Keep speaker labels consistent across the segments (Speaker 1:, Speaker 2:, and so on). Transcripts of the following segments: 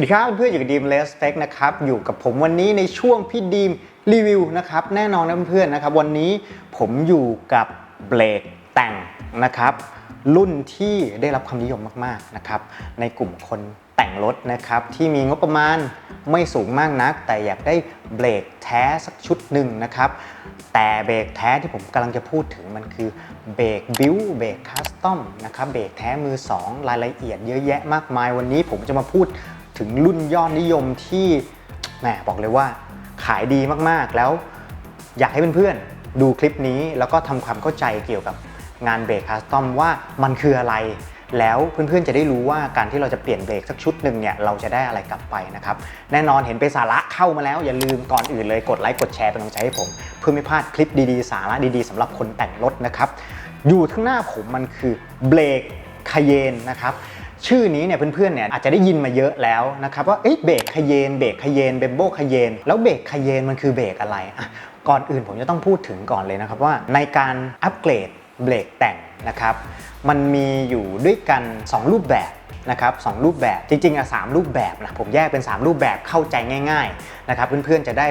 Speaker 1: วัสดีครับเพื่อนๆอยู่กับดีมเลสเ c กนะครับอยู่กับผมวันนี้ในช่วงพี่ดีมรีวิวนะครับแน่นอนนะเพื่อนๆนะครับวันนี้ผมอยู่กับเบรกแต่งนะครับรุ่นที่ได้รับความนิยมมากๆนะครับในกลุ่มคนแต่งรถนะครับที่มีงบประมาณไม่สูงมากนัก แต่อยากได้เบรกแท้สักชุดหนึ่งนะครับแต่เบรกแท้ที่ผมกำลังจะพูดถึงมันคือเบรกบิวเบรกคัสตอมนะครับเบรกแท้มือ 2 รายละเอียดเยอะแยะมากมายวันนี้ผมจะมาพูด ถึงรุ่นยอดนิยมที่แหมบอกเลยว่าขายดีมากๆ แล้วอยากให้เพื่อนๆดูคลิปนี้ แล้วก็ทำความเข้าใจเกี่ยวกับงานเบรกคัสตอมว่ามันคืออะไร แล้วเพื่อนๆจะได้รู้ว่าการที่เราจะเปลี่ยนเบรกสักชุดหนึ่งเนี่ยเราจะได้อะไรกลับไปนะครับ แน่นอนเห็นไปนสาระเข้ามาแล้ว อย่าลืมก่อนอื่นเลยกดไลค์กดแชร์เป็นกำลังใจให้ผม เพื่อไม่พลาดคลิปดีๆ สาระดีๆสำหรับคนแต่งรถนะครับอยู่ข้างหน้าผมมันคือเบรกคาเยนนะครับ ชื่อนี้เนี่ยเพื่อนๆเนี่ยอาจจะได้ยินมาเยอะแล้วนะครับว่าเอ๊ะเบรกคาเยนเบรกคาเยนเบมโบคาเยนแล้วเบรกคาเยนมันคือเบรกอะไรอะก่อนอื่นผมจะต้องพูดถึงก่อนเลยนะครับว่าในการอัปเกรดเบรกแต่งนะครับมันมีอยู่ด้วยกัน 2 รูปแบบนะครับสรูปแบบจริงๆอะสรูปแบบนะผมแยกเป็น 3 รูปแบบเข้าใจง่ายๆนะครับเพื่อนๆจะได้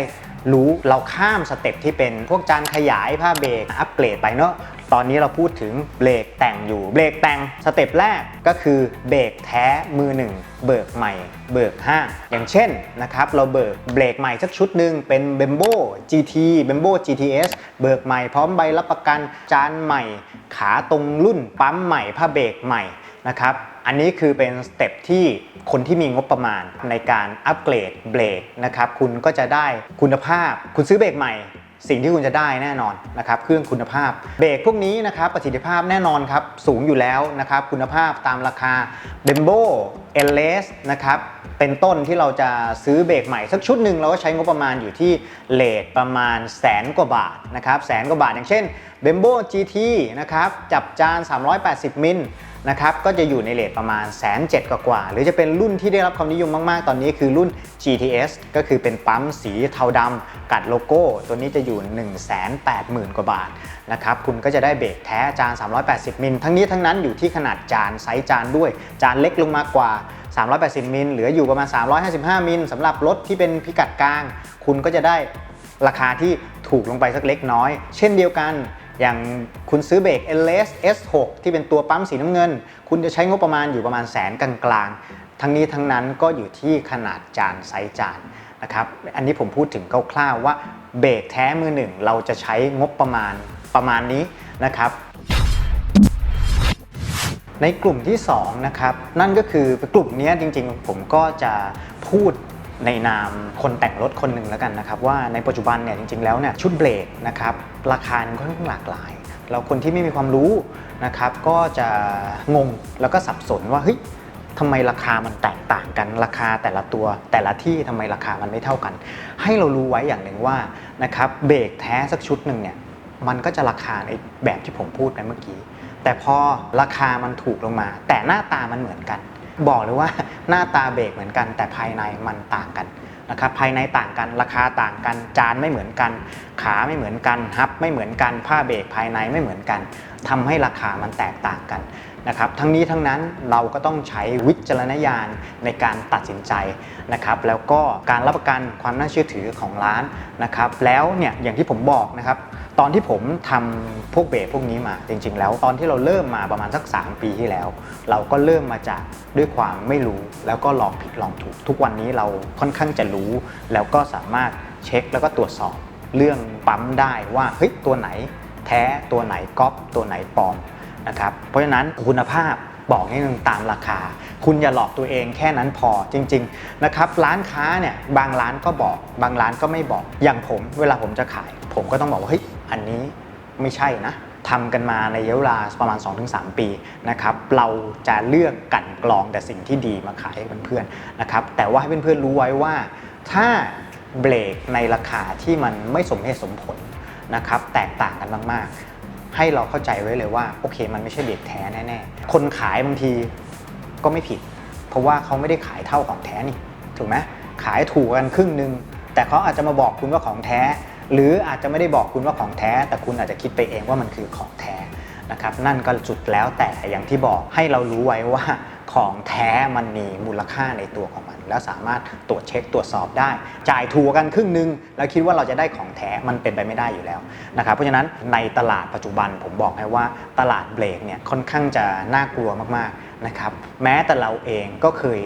Speaker 1: รู้เราข้ามสเต็ปที่เป็นพวกจานขยายผ้าเบรกอัปเกรดไปเนาะ ตอนนี้เราพูดถึงเบรกแต่งอยู่ เบรกแต่งสเต็ปแรกก็คือเบรกแท้มือหนึ่งเบิกใหม่ เบิกห้างอย่างเช่นนะครับเราเบิกเบรกใหม่สักชุดหนึ่งเป็น b e m b o GT b e m b o GTS เบิกใหม่พร้อมใบรับประกันจานใหม่ ขาตรงรุ่นปั๊มใหม่ผ้าเบรกใหม่นะครับอันนี้คือเป็นสเต็ปที่คนที่มีงบประมาณในการอัปเกรดเบรกนะครับคุณก็จะได้คุณภาพ คุณซื้อเบรกใหม่ สิ่งที่คุณจะได้แน่นอนนะครับเครื่องคุณภาพ เบรกพวกนี้นะครับประสิทธิภาพแน่นอนครับสูงอยู่แล้วนะครับคุณภาพตามราคา b e m b o e l s นะครับเป็นต้นที่เราจะซื้อเบรกใหม่สักชุดหนึ่งเราก็ใช้งบประมาณอยู่ที่เลทประมาณแสนกว่าบาทนะครับแสนกว่าบาทอย่างเช่น b e m b o GT นะครับจับจาน 380 มิล นะครับก็จะอยู่ในเลทประมาณแสนเจ็ดกว่า หรือจะเป็นรุ่นที่ได้รับความนิยมมากๆ ตอนนี้คือรุ่น GTS ก็คือเป็นปั๊มสีเทาดำกัดโลโก้ ตัวนี้จะอยู่ 1 8 0 0 0 0 กว่าบาทนะครับคุณก็จะได้เบรกแท้จาน 380 มิล ทั้งนี้ทั้งนั้นอยู่ที่ขนาดจานไซส์จานด้วย จานเล็กลงมากกว่า 380 มิล เหลืออยู่ประมาณ 355 มิลสำหรับรถที่เป็นพิกัดกลาง คุณก็จะได้ราคาที่ถูกลงไปสักเล็กน้อย เช่นเดียวกัน อย่างคุณซื้อเบรก LS S6 ที่เป็นตัวปั๊มสีน้ำเงิน คุณจะใช้งบประมาณอยู่ประมาณแสนกลางๆ ทั้งนี้ทั้งนั้นก็อยู่ที่ขนาดจานไซส์จานนะครับ อันนี้ผมพูดถึงคร่าวๆว่าเบรกแท้มือหนึ่งเราจะใช้งบประมาณประมาณนี้นะครับในกลุ่มที่2นะครับนั่นก็คือกลุ่มนี้จริงๆ ผมก็จะพูด ในนามคนแต่งรถคนหนึ่งแล้วกันนะครับว่าในปัจจุบันเนี่ยจริงๆแล้วเนี่ยชุดเบรกนะครับราคาค่อนข้างหลากหลายแล้วคนที่ไม่มีความรู้นะครับก็จะงงแล้วก็สับสนว่าเฮ้ยทำไมราคามันแตกต่างกันราคาแต่ละตัวแต่ละที่ทำไมราคามันไม่เท่ากัน ให้เรารู้ไว้อย่างหนึ่งว่านะครับเบรกแท้สักชุดหนึ่งเนี่ยมันก็จะราคาในแบบที่ผมพูดไปเมื่อกี้ แต่พอราคามันถูกลงมา แต่หน้าตามันเหมือนกัน บอกเลยว่าหน้าตาเบรกเหมือนกัน แต่ภายในมันต่างกันนะครับภายในต่างกันราคาต่างกันจานไม่เหมือนกัน ขาไม่เหมือนกันฮับไม่เหมือนกันผ้าเบรกภายในไม่เหมือนกันทำให้ราคามันแตกต่างกันนะครับทั้งนี้ทั้งนั้นเราก็ต้องใช้วิจารณญาณในการตัดสินใจนะครับแล้วก็การรับประกันความน่าเชื่อถือของร้านนะครับแล้วเนี่ยอย่างที่ผมบอกนะครับ ตอนที่ผมทำพวกเบรพวกนี้มาจริง ๆ แล้วตอนที่เราเริ่มมาประมาณสัก 3 ปีที่แล้ว เราก็เริ่มมาจากด้วยความไม่รู้แล้วก็ลองผิดลองถูก ทุกวันนี้เราค่อนข้างจะรู้ แล้วก็สามารถเช็คแล้วก็ตรวจสอบเรื่องปั๊มได้ว่าเฮ้ยตัวไหนแท้ตัวไหนก๊อปตัวไหนปลอมนะครับเพราะฉะนั้นคุณภาพบอกให้นึงตามราคา คุณอย่าหลอกตัวเองแค่นั้นพอจริงๆนะครับร้านค้าเนี่ยบางร้านก็บอก บางร้านก็ไม่บอกอย่างผม เวลาผมจะขาย ผมก็ต้องบอกว่าเฮ้ย อันนี้ไม่ใช่นะทำกันมาในระยะเวลาประมาณ 2-3 ปีนะครับเราจะเลือกกันกรองแต่สิ่งที่ดีมาขายให้เพื่อนๆนะครับแต่ว่าให้เพื่อนๆรู้ไว้ว่า ถ้าเบรกในราคาที่มันไม่สมเหตุสมผลนะครับแตกต่างกันมากๆ ให้เราเข้าใจไว้เลยว่าโอเค มันไม่ใช่เบรกแท้แน่ๆ คนขายบางทีก็ไม่ผิด เพราะว่าเขาไม่ได้ขายเท่าของแท้นี่ถูกไหมขายถูกกันครึ่งหนึ่งแต่เขาอาจจะมาบอกคุณว่าของแท้ หรืออาจจะไม่ได้บอกคุณว่าของแท้ แต่คุณอาจจะคิดไปเองว่ามันคือของแท้นะครับนั่นก็จุดแล้วแต่อย่างที่บอกให้เรารู้ไว้ว่าของแท้มันมีมูลค่าในตัวของ แล้วสามารถตรวจเช็คตรวจสอบได้ จ่ายทัวร์กันครึ่งนึง แล้วคิดว่าเราจะได้ของแท้มันเป็นไปไม่ได้อยู่แล้วนะครับเพราะฉะนั้นในตลาดปัจจุบันผมบอกให้ว่าตลาดเบรกเนี่ยค่อนข้างจะน่ากลัวมากๆนะครับแม้แต่เราเองก็เคย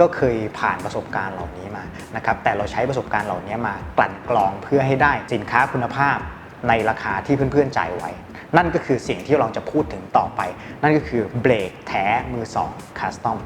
Speaker 1: ก็เคยผ่านประสบการณ์เหล่านี้มานะครับแต่เราใช้ประสบการณ์เหล่านี้มากลั่นกรองเพื่อให้ได้สินค้าคุณภาพในราคาที่เพื่อนๆจ่ายไว้นั่นก็คือสิ่งที่เราจะพูดถึงต่อไป นั่นก็คือเบรกแท้มือ2คัสตอม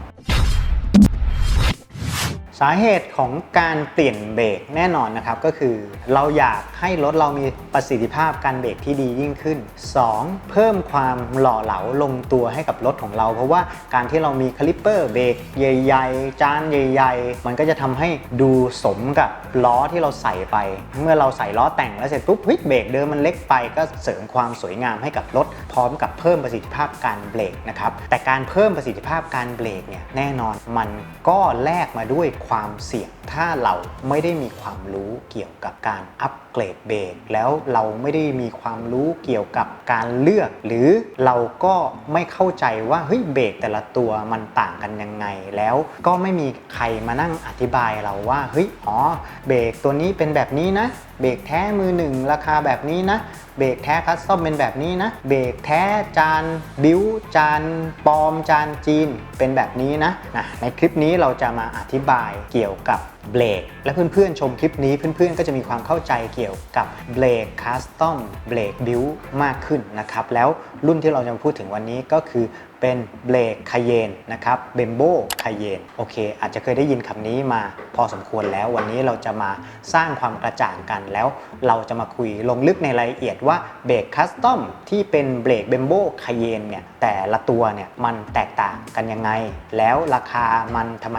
Speaker 1: สาเหตุของการเปลี่ยนเบรกแน่นอนนะครับก็คือ เราอยากให้รถเรามีประสิทธิภาพการเบรกที่ดียิ่งขึ้น 2. เพิ่มความหล่อเหลาลงตัวให้กับรถของเรา เพราะว่าการที่เรามีคลิปเปอร์เบรกใหญ่ๆ จานใหญ่ๆ มันก็จะทำให้ดูสมกับล้อที่เราใส่ไป เมื่อเราใส่ล้อแต่งแล้วเสร็จปุ๊บเฮ้ยเบรกเดิมมันเล็กไปก็เสริมความสวยงามให้กับรถ พร้อมกับเพิ่มประสิทธิภาพการเบรกนะครับแต่การเพิ่มประสิทธิภาพการเบรกเนี่ยแน่นอนมันก็แลกมาด้วยความเสี่ยง ถ้าเราไม่ได้มีความรู้เกี่ยวกับการอัปเกรดเบรกแล้วเราไม่ได้มีความรู้เกี่ยวกับการเลือก หรือเราก็ไม่เข้าใจว่าเฮ้ยเบรกแต่ละตัวมันต่างกันยังไง แล้วก็ไม่มีใครมานั่งอธิบายเราว่าเฮ้ยอ๋อเบรกตัวนี้เป็นแบบนี้นะ เบรกแท้มือหนึ่งราคาแบบนี้นะ เบรกแท้คัสตอมเป็นแบบนี้นะ เบรกแท้จานบิ้วจานปลอมจานจีนเป็นแบบนี้นะนะในคลิปนี้เราจะมาอธิบายเกี่ยวกับเบรกและเพื่อนๆชมคลิปนี้เพื่อนๆ ก็จะมีความเข้าใจเกี่ยวกับเบรกคัสตอมเบรกบิวมากขึ้นนะครับ แล้วรุ่นที่เราจะมาพูดถึงวันนี้ก็คือเป็นเบรกคาเยนนะครับเบมโบคาเยนโอเค อาจจะเคยได้ยินคำนี้มาพอสมควรแล้ววันนี้เราจะมาสร้างความกระจ่างกันแล้ว เราจะมาคุยลงลึกในรายละเอียดว่าเบรกคัสตอมที่เป็นเบรกเบมโบคาเยนเนี่ยแต่ละตัวเนี่ยมันแตกต่างกันยังไง แล้วราคามันทำไม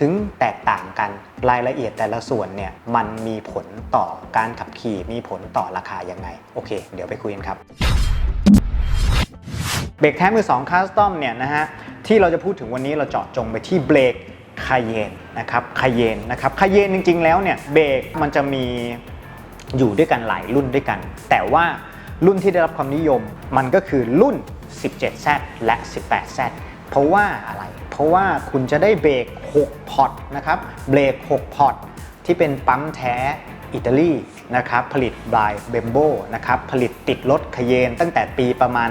Speaker 1: ถึงแตกต่างกัน รายละเอียดแต่ละส่วนเนี่ยมันมีผลต่อการขับขี่มีผลต่อราคายังไง โอเค เดี๋ยวไปคุยกันครับ เบรกแท้มือ2คัสตอมเนี่ยนะฮะที่เราจะพูดถึงวันนี้เราเจาะจงไปที่เบรกคาเยนนะครับคาเยนนะครับคาเยนจริง ๆ แล้วเนี่ยเบรกมันจะมีอยู่ด้วยกันหลายรุ่นด้วยกัน แต่ว่ารุ่นที่ได้รับความนิยมมันก็คือรุ่น 17Z และ 18Z เพราะว่าอะไร ราะว่าคุณจะได้เบรก6พอตนะครับเบรก6พอตที่เป็นปั๊มแท้อิตาลีนะครับผลิตบายเบมโบนะครับผลิตติดรถคเยนตั้งแต่ปีประมาณ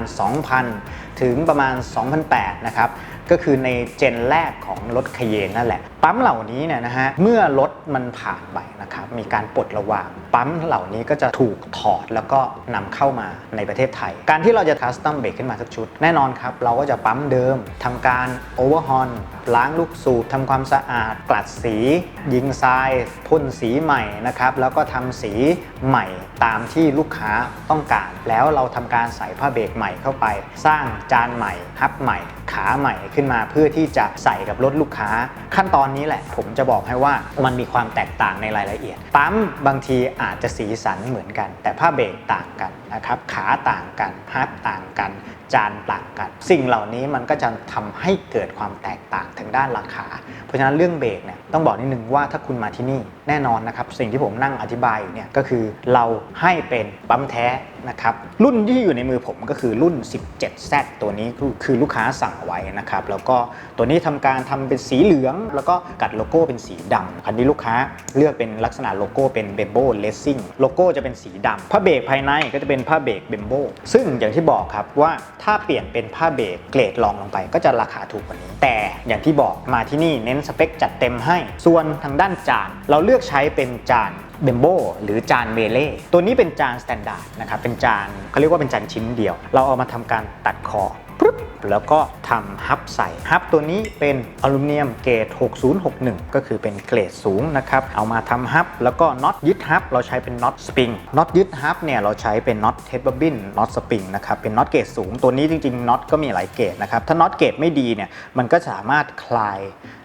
Speaker 1: 2000 ถึงประมาณ 2008 นะครับก็คือในเจนแรกของรถคเยนนั่นแหละปั๊มเหล่านี้เนี่ยนะฮะเมื่อรถมันผ่านไปนะครับมีการปลดระวาง ปั๊มเหล่านี้ก็จะถูกถอดแล้วก็นำเข้ามาในประเทศไทย การที่เราจะคัสตอมเบรกขึ้นมาสักชุด แน่นอนครับ เราก็จะปั๊มเดิมทำการโอเวอร์ฮอนล้างลูกสูบทำความสะอาด กลัดสี ยิงทรายพ่นสีใหม่นะครับแล้วก็ทำสีใหม่ตามที่ลูกค้าต้องการ แล้วเราทำการใส่ผ้าเบรกใหม่เข้าไป สร้างจานใหม่ฮับใหม่ขาใหม่ขึ้นมาเพื่อที่จะใส่กับรถลูกค้าขั้นตอนนี้แหละ ผมจะบอกให้ว่ามันมีความแตกต่างในรายละเอียด ปั๊มบางทีอาจจะสีสันเหมือนกัน แต่ผ้าเบรกต่างกันนะครับขาต่างกันฮับต่างกัน จานต่างกัน สิ่งเหล่านี้มันก็จะทำให้เกิดความแตกต่างทางด้านราคา เพราะฉะนั้นเรื่องเบรกเนี่ยต้องบอกนิดนึงว่าถ้าคุณมาที่นี่แน่นอนนะครับสิ่งที่ผมนั่งอธิบายอยู่เนี่ยก็คือเราให้เป็นปั๊มแท้นะครับรุ่นที่อยู่ในมือผมก็คือรุ่น 17Z ตัวนี้คือลูกค้าสั่งไว้นะครับแล้วก็ตัวนี้ทำการทำเป็นสีเหลือง แล้วก็กัดโลโก้เป็นสีดำคันนี้ลูกค้าเลือกเป็นลักษณะโลโก้เป็นเบมโบเลสซิ่งโลโก้จะเป็นสีดำผ้าเบรกภายในก็จะเป็นผ้าเบรกเบมโบซึ่งอย่างที่บอกครับว่าถ้าเปลี่ยนเป็นผ้าเบรกเกรดรองลงไป ก็จะราคาถูกกว่านี้ แต่อย่างที่บอกมาที่นี่เน้นสเปคจัดเต็มให้ ส่วนทางด้านจาน เราเลือกใช้เป็นจานเบมโบหรือจานเมเล่ตัวนี้เป็นจานสแตนดาร์ดนะครับเป็นจานเขาเรียกว่าเป็นจานชิ้นเดียว เราเอามาทำการตัดคอ ปุ๊บแล้วก็ทำฮับใส่ฮับตัวนี้เป็นอลูมิเนียมเกรด 6061 ก็คือเป็นเกรดสูงนะครับ เอามาทำฮับแล้วก็น็อตยึดฮับเราใช้เป็นน็อตสปริงน็อตยึดฮับเนี่ยเราใช้เป็นน็อตเทปบินน็อตสปริงนะครับเป็นน็อตเกรดสูงตัวนี้จริงๆน็อตก็มีหลายเกรดนะครับถ้าน็อตเกรดไม่ดีเนี่ยมันก็สามารถคลาย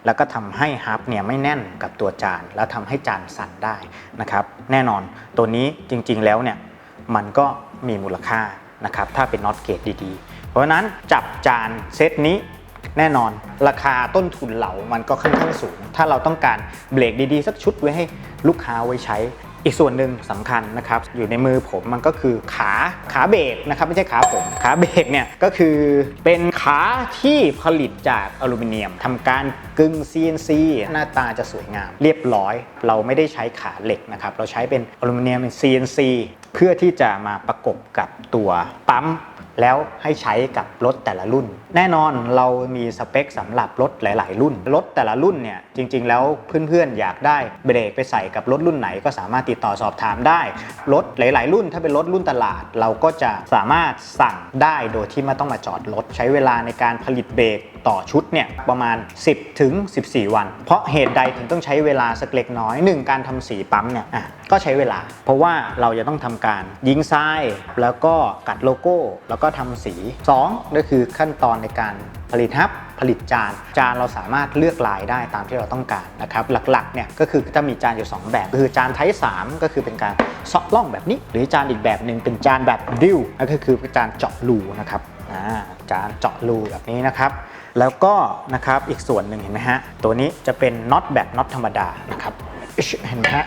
Speaker 1: แล้วก็ทำให้ฮับเนี่ยไม่แน่นกับตัวจาน แล้วทำให้จานสั่นได้นะครับแน่นอนตัวนี้จริงๆแล้วเนี่ยมันก็มีมูลค่านะครับถ้าเป็นน็อตเกรดดีๆ เพราะนั้นจับจานเซตนี้แน่นอน ราคาต้นทุนเหล่ามันก็ค่อนข้างสูง ถ้าเราต้องการเบรกดีๆ สักชุดไว้ให้ลูกค้าไว้ใช้ อีกส่วนหนึ่งสำคัญนะครับ อยู่ในมือผมมันก็คือขาขาเบรกนะครับ ไม่ใช่ขาผม ขาเบรกเนี่ยก็คือเป็นขาที่ผลิตจากอลูมิเนียมทำการกึ่ง CNC หน้าตาจะสวยงาม เรียบร้อย เราไม่ได้ใช้ขาเหล็กนะครับ เราใช้เป็นอลูมิเนียมเป็น CNC เพื่อที่จะมาประกบกับตัวปั๊ม แล้วให้ใช้กับรถแต่ละรุ่น แน่นอนเรามีสเปคสำหรับรถหลาย ๆ รุ่น รถแต่ละรุ่นเนี่ยจริง ๆ แล้วเพื่อน ๆ อยากได้เบรกไปใส่กับรถรุ่นไหนก็สามารถติดต่อสอบถามได้ รถหลาย ๆ รุ่นถ้าเป็นรถรุ่นตลาด เราก็จะสามารถสั่งได้โดยที่ไม่ต้องมาจอดรถใช้เวลาในการผลิตเบรก ต่อชุดเนี่ยประมาณ 10ถึง14 วัน เพราะเหตุใดถึงต้องใช้เวลาสักเล็กน้อยหนึ่งการทำสีปั๊มเนี่ยอะก็ใช้เวลา เพราะว่าเราจะต้องทำการยิงทราย แล้วก็กัดโลโก้ แล้วก็ทำสี 2 ก็คือขั้นตอนในการผลิตฮับผลิตจาน จานเราสามารถเลือกลายได้ตามที่เราต้องการนะครับหลักๆเนี่ยก็คือจะมีจานอยู่ 2 แบบก็คือจานไทป์3ก็คือเป็นการเซาะล่องแบบนี้ หรือจานอีกแบบหนึ่งเป็นจานแบบดิวนั่นก็คือจานเจาะรูนะครับอ่าจานเจาะรูแบบนี้นะครับ แล้วก็นะครับอีกส่วนหนึ่งเห็นไหมฮะ ตัวนี้จะเป็นน็อตแบบน็อตธรรมดานะครับเห็นไหมฮะ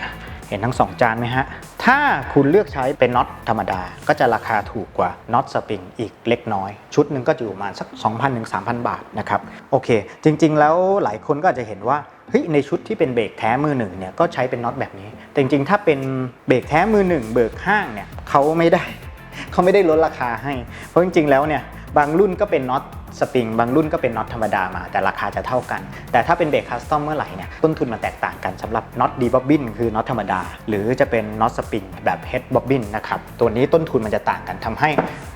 Speaker 1: เห็นทั้ง 2 จานไหมฮะ ถ้าคุณเลือกใช้เป็นน็อตธรรมดา ก็จะราคาถูกกว่าน็อตสปริงอีกเล็กน้อย ชุดหนึ่งก็จะอยู่ประมาณสัก 2,000ถึง3,000 บาทนะครับ โอเค จริง ๆ แล้วหลายคนก็อาจจะเห็นว่าเฮ้ยในชุดที่เป็นเบรกแท้มือหนึ่งเนี่ยก็ใช้เป็นน็อตแบบนี้ แต่จริงๆ ถ้าเป็นเบรกแท้มือหนึ่งเบิกห้างเนี่ยเขาไม่ได้เขาไม่ได้ลดราคาให้ เพราะจริงๆ แล้วเนี่ยบางรุ่นก็เป็นน็อต สปริงบางรุ่นก็เป็นน็อตธรรมดามา แต่ราคาจะเท่ากัน แต่ถ้าเป็นเบรกคัสตอมเมื่อไหร่เนี่ยต้นทุนมันแตกต่างกันสำหรับน็อตดีบ๊อบบินคือน็อตธรรมดา หรือจะเป็นน็อตสปริงแบบเฮดบ๊อบบินนะครับตัวนี้ต้นทุนมันจะต่างกันทำให้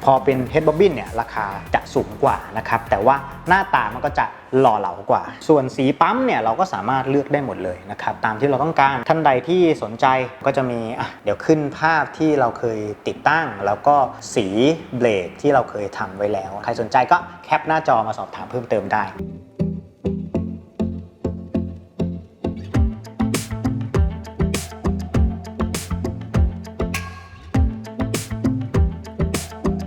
Speaker 1: พอเป็นเฮดบ๊อบบินเนี่ยราคาจะสูงกว่านะครับแต่ว่าหน้าตามันก็จะ หล่อเหลากว่า ส่วนสีปั๊มเนี่ยเราก็สามารถเลือกได้หมดเลยนะครับตามที่เราต้องการท่านใดที่สนใจก็จะมีอะเดี๋ยวขึ้นภาพที่เราเคยติดตั้ง แล้วก็สีเบรกที่เราเคยทำไว้แล้ว ใครสนใจก็แคปหน้าจอมาสอบถามเพิ่มเติมได้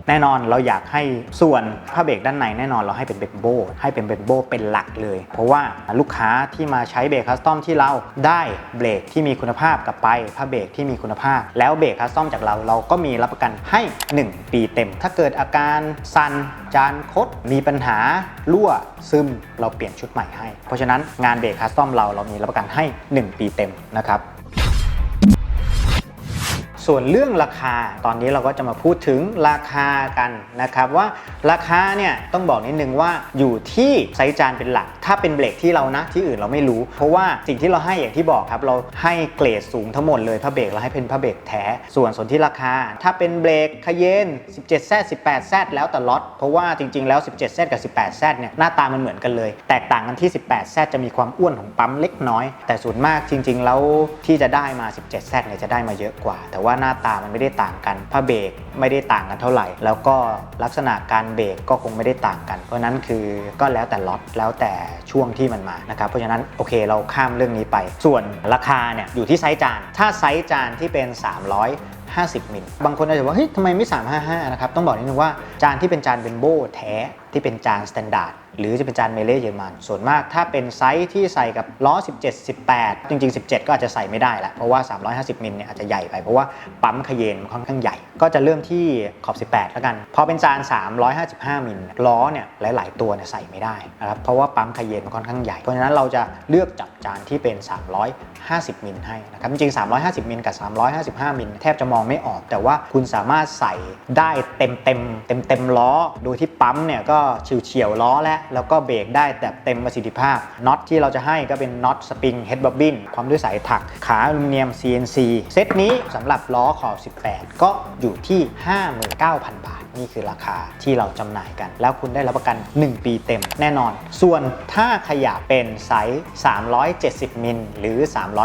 Speaker 1: แน่นอนเราอยากให้ส่วนผ้าเบรกด้านในแน่นอนเราให้เป็นเบรกโบให้เป็นเบรกโบเป็นหลักเลย เพราะว่าลูกค้าที่มาใช้เบรกคัสตอมที่เราได้เบรกที่มีคุณภาพกลับไปผ้าเบรกที่มีคุณภาพ แล้วเบรกคัสตอมจากเราเราก็มีรับประกันให้ 1 ปีเต็ม ถ้าเกิดอาการสั่นจานคดมีปัญหารั่วซึมเราเปลี่ยนชุดใหม่ให้ เพราะฉะนั้นงานเบรกคัสตอมเราเรามีรับประกันให้ 1 ปีเต็มนะครับ ส่วนเรื่องราคาตอนนี้เราก็จะมาพูดถึงราคากันนะครับว่าราคาเนี่ยต้องบอกนิดนึงว่าอยู่ที่ไซส์จานเป็นหลัก ถ้าเป็นเบรกที่เรานะที่อื่นเราไม่รู้ เพราะว่าสิ่งที่เราให้อย่างที่บอกครับเราให้เกรดสูงทั้งหมดเลยผ้าเบรกเราให้เป็นผ้าเบรกแท้ ส่วนส่วนที่ราคา ถ้าเป็นเบรกคเยน 17Z 18Z แล้วแต่ล็อตเพราะว่าจริง ๆ แล้ว 17Z กับ 18Z เนี่ยหน้าตามันเหมือนกันเลย แตกต่างกันที่ 18Z จะมีความอ้วนของปั๊มเล็กน้อย แต่ส่วนมากจริง ๆ แล้วที่จะได้มา 17Z เนี่ยจะได้มาเยอะกว่า แต่ว่าหน้าตามันไม่ได้ต่างกันผ้าเบรกไม่ได้ต่างกันเท่าไหร่ แล้วก็ลักษณะการเบรกก็คงไม่ได้ต่างกัน เพราะนั้นคือก็แล้วแต่ล็อตแล้วแต่ช่วงที่มันมานะครับเพราะฉะนั้นโอเคเราข้ามเรื่องนี้ไป ส่วนราคาเนี่ยอยู่ที่ไซส์จาน ถ้าไซส์จานที่เป็น 300 50มิล บางคนอาจจะว่าเฮ้ยทำไมไม่ 355 นะครับ ต้องบอกนิดนึงว่าจานที่เป็นจานเบนโบแท้ที่เป็นจานสแตนดาร์ด หรือจะเป็นจานเมเล่เยอรมัน ส่วนมากถ้าเป็นไซส์ที่ใส่กับล้อ 17 18 จริง ๆ 17 ก็อาจจะใส่ไม่ได้ละเพราะว่า 350มิลเนี่ยอาจจะใหญ่ไปเพราะว่าปั๊มคเยนค่อนข้างใหญ่ ก็จะเริ่มที่ขอบ 18 แล้วกัน พอเป็นจาน 355 มิลล้อเนี่ยหลาย ๆ ตัวเนี่ยใส่ไม่ได้นะครับ เพราะว่าปั๊มคเยนมันค่อนข้างใหญ่ เพราะฉะนั้นเราจะเลือกจับจานที่เป็น 350 มิลให้นะครับ จริง 350 มิลกับ 355 มิลแทบจะมองไม่ออก แต่ว่าคุณสามารถใส่ได้เต็มเต็มเต็มเต็มล้อ โดยที่ปั๊มเนี่ยก็เฉียวๆล้อแล้วแล้วก็เบรกได้แบบเต็มประสิทธิภาพ น็อตที่เราจะให้ก็เป็นน็อตสปริงเฮดบับบินพร้อมด้วยสายถัก ขาอลูมิเนียม CNC เซตนี้สำหรับล้อขอบ 18 ก็อยู่ที่ 59,000 บาท นี่คือราคาที่เราจำหน่ายกัน แล้วคุณได้รับประกัน 1 ปีเต็มแน่นอน ส่วนถ้าขยับเป็นไซส์ 370 มิลหรือ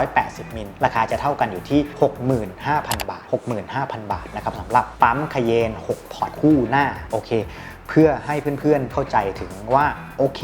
Speaker 1: 380 มิลราคาจะเท่ากันอยู่ที่ 65,000 บาท 65,000 บาทนะครับสำหรับปั๊มคเยน 6 พอร์ตคู่หน้าโอเค เพื่อให้เพื่อนๆเข้าใจถึงว่า โอเค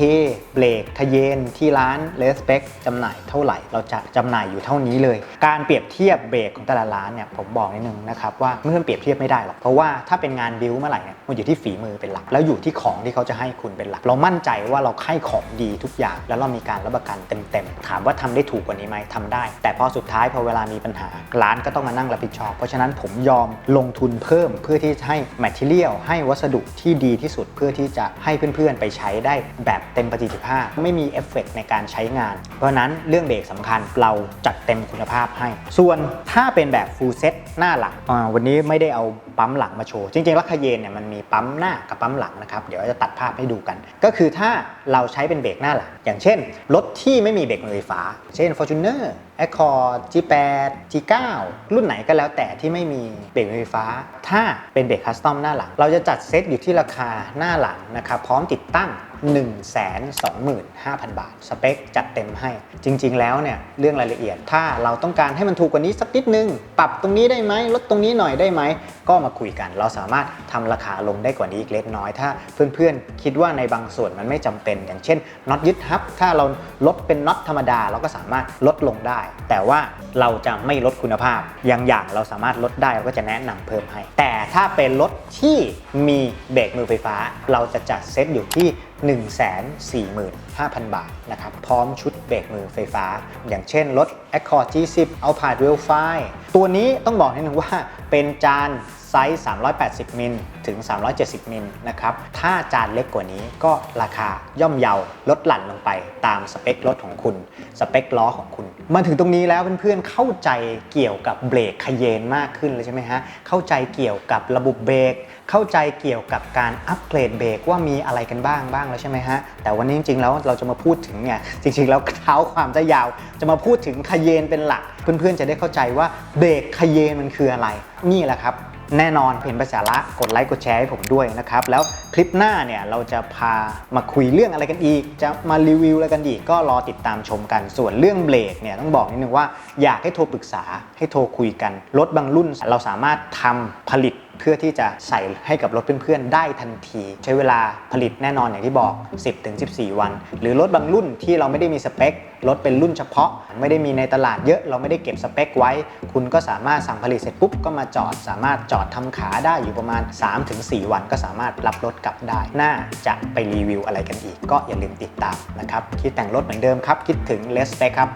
Speaker 1: เบรกทะเยนที่ร้านเลสเปคจำหน่ายเท่าไหร่ เราจะจำหน่ายอยู่เท่านี้เลย การเปรียบเทียบเบรกของแต่ละร้านเนี่ยผมบอกนิดนึงนะครับว่าเมื่อนเปรียบเทียบไม่ได้หรอกเพราะว่าถ้าเป็นงานบิวเมื่อไหร่เนี่ยมันอยู่ที่ฝีมือเป็นหลัก แล้วอยู่ที่ของที่เขาจะให้คุณเป็นหลัก เรามั่นใจว่าเราให้ของดีทุกอย่าง แล้วเรามีการรับประกันเต็มๆถามว่าทำได้ถูกกว่านี้ไหมทำได้ แต่พอสุดท้ายพอเวลามีปัญหา ร้านก็ต้องมานั่งรับผิดชอบ เพราะฉะนั้นผมยอมลงทุนเพิ่มเพื่อที่จะให้ material ให้วัสดุที่ดีที่สุดเพื่อที่จะให้เพื่อนๆไปใช้ได้แบบเต็มประสิทธิภาพ ไม่มีเอฟเฟกต์ในการใช้งาน เพราะนั้นเรื่องเบรกสำคัญเราจัดเต็มคุณภาพให้ ส่วนถ้าเป็นแบบ full set หน้าหลังวันนี้ไม่ได้เอาปั๊มหลังมาโชว์ จริงๆล้วคาเยนเนี่ยมันมีปั๊มหน้ากับปั๊มหลังนะครับ เดี๋ยวจะตัดภาพให้ดูกัน ก็คือถ้าเราใช้เป็นเบรกหน้าหลัง อย่างเช่น รถที่ไม่มีเบรกมือไฟฟ้า เช่น Fortuner Accord G8 G9 รุ่นไหนก็แล้วแต่ที่ไม่มีเบรกมือไฟฟ้า ถ้าเป็นเบรกคัสตอมหน้าหลัง เราจะจัดเซตอยู่ที่ราคาหน้าหลังนะครับพร้อมติดตั้ง 125,000 บาท สเปคจัดเต็มให้ จริง ๆ แล้วเนี่ยเรื่องรายละเอียด ถ้าเราต้องการให้มันถูกกว่านี้สักนิดนึง ปรับตรงนี้ได้ไหมลดตรงนี้หน่อยได้ไหม ก็มาคุยกัน เราสามารถทำราคาลงได้กว่านี้อีกเล็กน้อย ถ้าเพื่อนๆ คิดว่าในบางส่วนมันไม่จำเป็น อย่างเช่นน็อตยึดฮับ ถ้าเราลดเป็นน็อตธรรมดา เราก็สามารถลดลงได้ แต่ว่าเราจะไม่ลดคุณภาพอย่างอย่างเราสามารถลดได้เราก็จะแนะนำเพิ่มให้ แต่ถ้าเป็นรถที่มีเบรกมือไฟฟ้า เราจะจัดเซตอยู่ที่145,000 บาทนะครับ พร้อมชุดเบรกมือไฟฟ้า อย่างเช่นรถ Accord G10 Alphard Rail 5ตัวนี้ต้องบอกนิดนึงว่าเป็นจาน ไซส์ 380 มิลถึง 370 มิลนะครับ ถ้าจานเล็กกว่านี้ก็ราคาย่อมเยาลดหลั่นลงไปตามสเปครถของคุณ สเปคล้อของคุณ มาถึงตรงนี้แล้วเพื่อนๆเข้าใจเกี่ยวกับเบรกคเยนมากขึ้นเลยใช่ไหมฮะ เข้าใจเกี่ยวกับระบบเบรก เข้าใจเกี่ยวกับการอัปเกรดเบรกว่ามีอะไรกันบ้างบ้างแล้วใช่ไหมฮะ แต่วันนี้จริงๆแล้วเราจะมาพูดถึงเนี่ยจริงๆแล้วเท้าความจะยาว จะมาพูดถึงคเยนเป็นหลัก เพื่อนๆจะได้เข้าใจว่าเบรกคเยนมันคืออะไร นี่แหละครับ แน่นอนเห็นภาษาละกดไลค์กดแชร์ให้ผมด้วยนะครับ แล้วคลิปหน้าเนี่ยเราจะพามาคุยเรื่องอะไรกันอีก จะมารีวิวอะไรกันอีกก็รอติดตามชมกันส่วนเรื่องเบรกเนี่ยต้องบอกนิดนึงว่าอยากให้โทรปรึกษาให้โทรคุยกันรถบางรุ่นเราสามารถทำผลิต เพื่อที่จะใส่ให้กับรถเพื่อนๆ ได้ทันที ใช้เวลาผลิตแน่นอนอย่างที่บอก 10-14 วัน หรือรถบางรุ่นที่เราไม่ได้มีสเปครถเป็นรุ่นเฉพาะ ไม่ได้มีในตลาดเยอะเราไม่ได้เก็บสเปคไว้ คุณก็สามารถสั่งผลิตเสร็จปุ๊บก็มาจอด สามารถจอดทำขาได้อยู่ประมาณ 3-4 วัน ก็สามารถรับรถกลับได้ น่าจะไปรีวิวอะไรกันอีก ก็อย่าลืมติดตามนะครับคิดแต่งรถเหมือนเดิมครับ คิดถึงเลสเปคครับ